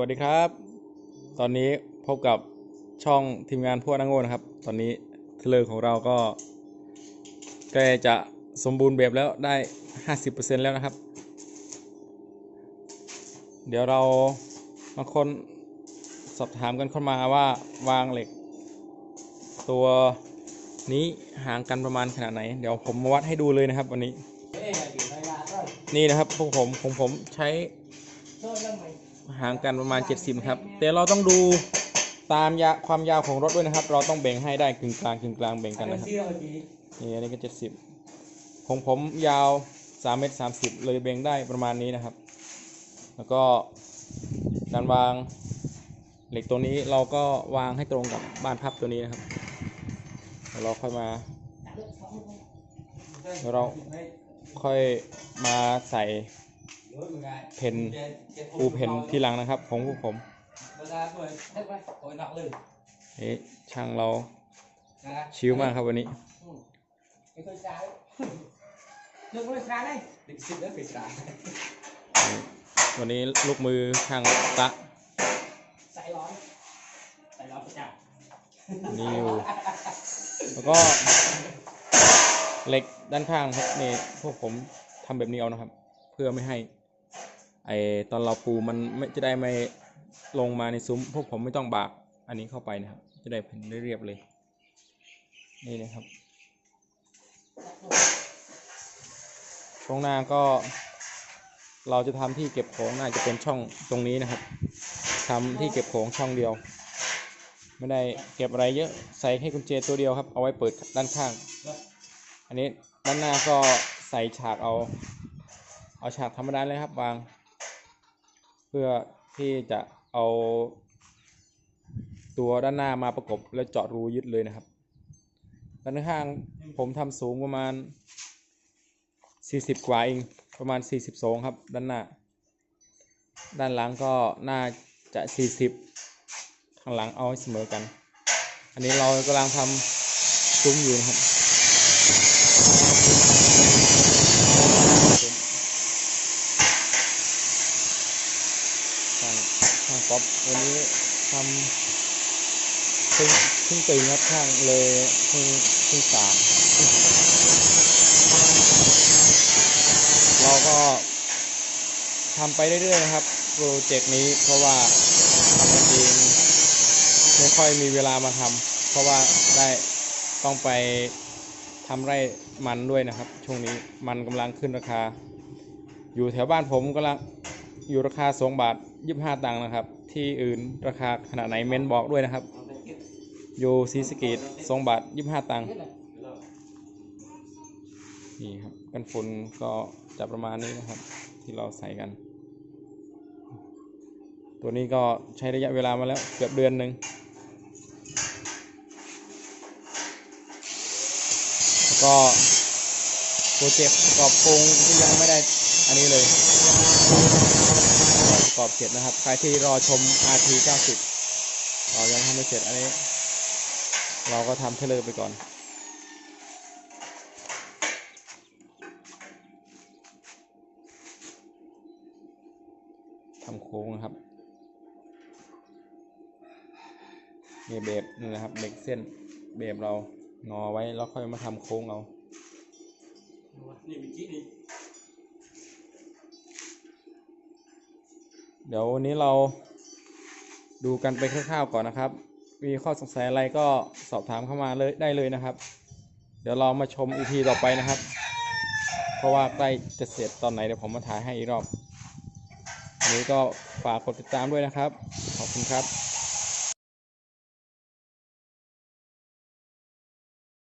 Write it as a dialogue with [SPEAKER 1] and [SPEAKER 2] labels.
[SPEAKER 1] วัสดีครับ ตอนนี้พบกับช่องทีมงานพวกนังโง่นะครับ ตอนนี้เทเลอร์ของเราก็ใกล้จะสมบูรณ์แบบแล้วได้ 50%แล้วนะครับ เดี๋ยวเราบางคนสอบถามกันเข้ามาว่าวางเหล็ก ตัวนี้ห่างกันประมาณขนาดไหน เดี๋ยวผมมาวัดให้ดูเลยนะครับวันนี้ นี่นะครับพวกผมของผมใช้ ห่างกันประมาณ 70 ครับ แต่เราต้องดูตามยาความยาวของรถด้วยนะครับ เราต้องแบ่งให้ได้กึ่งกลางกึ่งกลางแบ่งกันนะครับนี่อันนี้ก็ 70ของผมยาว3เมตร30 เลยแบ่งได้ประมาณนี้นะครับ แล้วก็การวางเหล็กตัวนี้เราก็วางให้ตรงกับบ้านพับตัวนี้นะครับเดี๋ยวเราค่อยมาเดี๋ยวเราค่อยมาใส่ เพนปูเพนที่หลังนะครับ ของพวกผมนี่ช่างเราชิวมากครับวันนี้วันนี้ลูกมือช่างตะนนี้อยู่แล้วก็เหล็กด้านข้างครับนี่พวกผมทำแบบนี้เอานะครับ เพื่อไม่ให้ ไอตอนเราปูมันไม่จะได้ไม่ลงมาในซุ้ม พวกผมไม่ต้องบากอันนี้เข้าไปนะครับ จะได้เป็นเรียบเลย นี่นะครับช่วงหน้าก็ เราจะทำที่เก็บของน่าจะเป็นช่องตรงนี้นะครับทำที่เก็บของช่องเดียว ไม่ได้เก็บอะไรเยอะใส่ให้กุญแจตัวเดียวครับ เอาไว้เปิดด้านข้าง อันนี้ด้านหน้าก็ใส่ฉากเอา เอาฉากธรรมดาเลยครับวาง พื่อที่จะเอาตัวด้านหน้ามาประกบแล้วเจาะรูยึดเลยนะครับ ด้านข้างผมทำสูงประมาณ 40 กว่าเองประมาณ 42 ครับ ด้านหน้า ด้านหลังก็น่าจะ 40 ข้างหลังเอาให้เสมอกัน อันนี้เรากำลังทำซุ้มอยู่นะครับซุ้ม ช่างช่าง ป๊อปวันนี้ทำเพิ่งเพิ่งตื่นครับช่างเลยเพิ่งเพิ่งสามเราก็ทำไปเรื่อยๆนะครับโปรเจกต์นี้เพราะว่าทำกันเองไม่ค่อยมีเวลามาทำเพราะว่าได้ต้องไปทำไร่มันด้วยนะครับ ช่วงนี้มันกำลังขึ้นราคา อยู่แถวบ้านผมกำลังอยู่ราคาสองบาท ยี่ห้าตังค์นะครับ ที่อื่นราคาขนาดไหนเมนบอกด้วยนะครับอยู่ซีสะเกตสองบาทยี่ห้าตังค์นี่ครับกันฝุ่นก็จะประมาณนี้นะครับ ที่เราใส่กัน ตัวนี้ก็ใช้ระยะเวลามาแล้วเกือบเดือนหนึ่งแล้วก็โปรเจกต์ประกอบโครงที่ยังไม่ได้อันนี้เลย กอบเสร็จนะครับ ใครที่รอชม RT 90เรายังทำไม่เสร็จอันนี้ เราก็ทำเทเลอร์ไปก่อนทำโค้งนะครับนี่เบบนี่นะครับเหล็กเส้นเบบเรางอไว้แล้วค่อยมาทำโค้งเอา
[SPEAKER 2] นี่มิกซ์นี่
[SPEAKER 1] เดี๋ยววันนี้เราดูกันไปคร่าวๆก่อนนะครับ มีข้อสงสัยอะไรก็สอบถามเข้ามาเลยได้เลยนะครับ เดี๋ยวเรามาชมอีพีต่อไปนะครับ เพราะว่าใกล้จะเสร็จตอนไหนเดี๋ยวผมมาถ่ายให้อีกรอบวันนี้ก็ฝากกดติดตามด้วยนะครับ ขอบคุณครับ